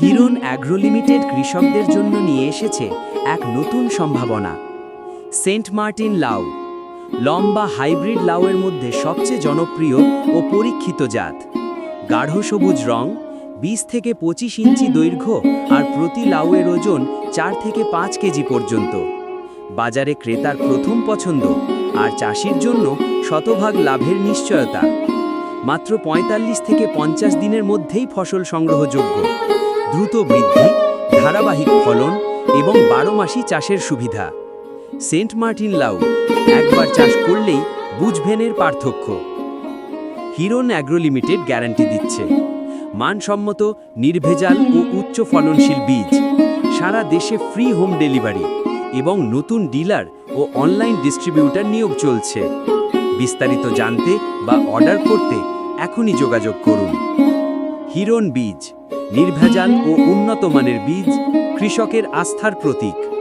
হিরন agro limited কৃষকদের জন্য নিয়ে এসেছে এক নতুন সম্ভাবনা। সেন্ট মার্টিন লাউ, লম্বা হাইব্রিড লাউয়ের মধ্যে সবচেয়ে জনপ্রিয় ও পরীক্ষিত জাত। গাঢ় সবুজ রং, বিশ থেকে পঁচিশ ইঞ্চি দৈর্ঘ্য আর প্রতি লাউয়ের ওজন চার থেকে পাঁচ কেজি পর্যন্ত। বাজারে ক্রেতার প্রথম পছন্দ আর চাষির জন্য শতভাগ লাভের নিশ্চয়তা। মাত্র ৪৫ থেকে পঞ্চাশ দিনের মধ্যেই ফসল সংগ্রহযোগ্য। দ্রুত বৃদ্ধি, ধারাবাহিক ফলন এবং বারো মাসি চাষের সুবিধা। সেন্ট মার্টিন লাউ একবার চাষ করলেই বুঝভেনের পার্থক্য। হিরন অ্যাগ্রো লিমিটেড গ্যারান্টি দিচ্ছে। মানসম্মত, নির্ভেজাল ও উচ্চ ফলনশীল বীজ, সারা দেশে ফ্রি হোম ডেলিভারি এবং নতুন ডিলার ও অনলাইন ডিস্ট্রিবিউটার নিয়োগ চলছে। বিস্তারিত জানতে বা অর্ডার করতে এখনই যোগাযোগ করুন। হিরন বীজ নির্ভেজাল ও উন্নত মানের বীজ কৃষকের আস্থার প্রতীক।